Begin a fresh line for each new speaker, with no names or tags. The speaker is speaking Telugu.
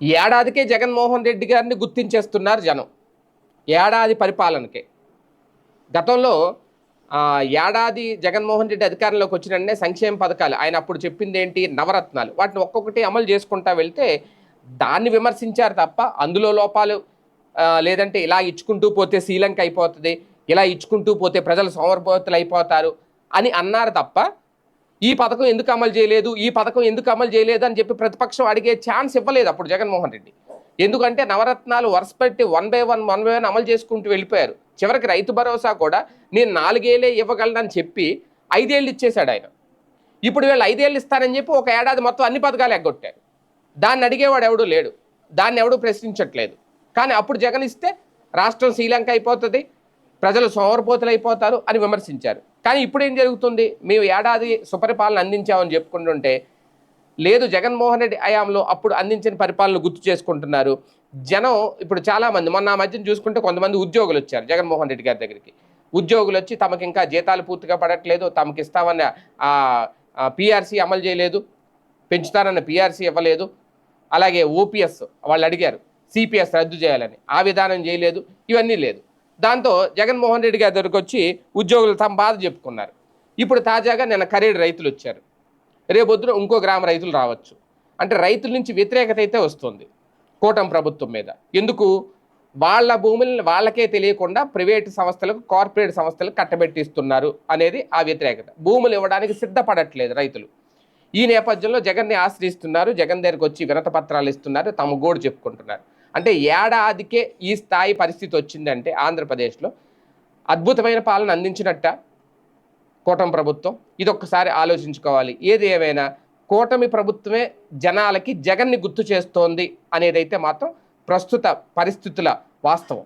ఏడాదికే జగన్మోహన్ రెడ్డి గారిని గుర్తించేస్తున్నారు జనం. ఏడాది పరిపాలనకే. గతంలో ఏడాది జగన్మోహన్ రెడ్డి అధికారంలోకి వచ్చిన సంక్షేమ పథకాలు ఆయన అప్పుడు చెప్పింది ఏంటి నవరత్నాలు. వాటిని ఒక్కొక్కటి అమలు చేసుకుంటా వెళ్తే దాన్ని విమర్శించారు తప్ప అందులో లోపాలు లేదంటే ఇలా ఇచ్చుకుంటూ పోతే శ్రీలంక అయిపోతుంది ఇలా ఇచ్చుకుంటూ పోతే ప్రజలు సోమరపోతులు అయిపోతారు అని అన్నారు తప్ప ఈ పథకం ఎందుకు అమలు చేయలేదు? ఈ పథకం ఎందుకు అమలు చేయలేదు అని చెప్పి ప్రతిపక్షం అడిగే ఛాన్స్ ఇవ్వలేదు అప్పుడు జగన్మోహన్ రెడ్డి. ఎందుకంటే నవరత్నాలు వరుస పెట్టి one by one one by one అమలు చేసుకుంటూ వెళ్ళిపోయారు. చివరికి రైతు భరోసా కూడా నేను నాలుగేళ్ళే ఇవ్వగలనని చెప్పి ఐదేళ్ళు ఇచ్చేశాడు ఆయన. ఇప్పుడు వీళ్ళు ఐదేళ్ళు ఇస్తారని చెప్పి ఒక ఏడాది మొత్తం అన్ని పథకాలు ఎగ్గొట్టారు. దాన్ని అడిగేవాడు ఎవడూ లేడు. దాన్ని ఎవడూ ప్రశ్నించట్లేదు. కానీ అప్పుడు జగన్ ఇస్తే రాష్ట్రం శ్రీలంక అయిపోతుంది ప్రజలు సోమరపోతులు అయిపోతారు అని విమర్శించారు. కానీ ఇప్పుడు ఏం జరుగుతుంది? మేము ఏడాది సుపరిపాలన అందించామని చెప్పుకుంటుంటే లేదు జగన్మోహన్ రెడ్డి హయాంలో అప్పుడు అందించిన పరిపాలన గుర్తు చేసుకుంటున్నారు. జనం ఇప్పుడు చాలామంది మొన్న ఆ మధ్యన చూసుకుంటే కొంతమంది ఉద్యోగులు వచ్చారు జగన్మోహన్ రెడ్డి గారి దగ్గరికి. ఉద్యోగులు వచ్చి తమకి ఇంకా జీతాలు పూర్తిగా పడట్లేదు తమకి ఇస్తామన్న పిఆర్సీ అమలు చేయలేదు పెంచుతారన్న పిఆర్సీ ఇవ్వలేదు. అలాగే ఓపీఎస్ వాళ్ళు అడిగారు సిపిఎస్ రద్దు చేయాలని. ఆ విధానం చేయలేదు ఇవన్నీ లేదు. దాంతో జగన్మోహన్ రెడ్డి గారి దగ్గరకు వచ్చి ఉద్యోగులు తమ బాధ చెప్పుకున్నారు. ఇప్పుడు తాజాగా నిన్న కరేడు రైతులు వచ్చారు. రేపొద్దున ఇంకో గ్రామ రైతులు రావచ్చు. అంటే రైతుల నుంచి వ్యతిరేకత అయితే వస్తుంది. కూటమి ప్రభుత్వం మీద. ఎందుకు? వాళ్ళ భూములను వాళ్ళకే తెలియకుండా ప్రైవేటు సంస్థలకు కార్పొరేట్ సంస్థలకు కట్టబెట్టిస్తున్నారు అనేది ఆ వ్యతిరేకత. భూములు ఇవ్వడానికి సిద్ధపడట్లేదు రైతులు. ఈ నేపథ్యంలో జగన్ని ఆశ్రయిస్తున్నారు. జగన్ దగ్గరికి వచ్చి వినత పత్రాలు ఇస్తున్నారు. తమ గోడు చెప్పుకుంటున్నారు. అంటే ఏడాదికే ఈ స్థాయి పరిస్థితి వచ్చిందంటే ఆంధ్రప్రదేశ్లో అద్భుతమైన పాలన అందించినట్ట కూటమి ప్రభుత్వం. ఇదొక్కసారి ఆలోచించుకోవాలి. ఏది ఏమైనా కూటమి ప్రభుత్వమే జనాలకి జగన్ని గుర్తు చేస్తోంది అనేదైతే మాత్రం ప్రస్తుత పరిస్థితుల వాస్తవం.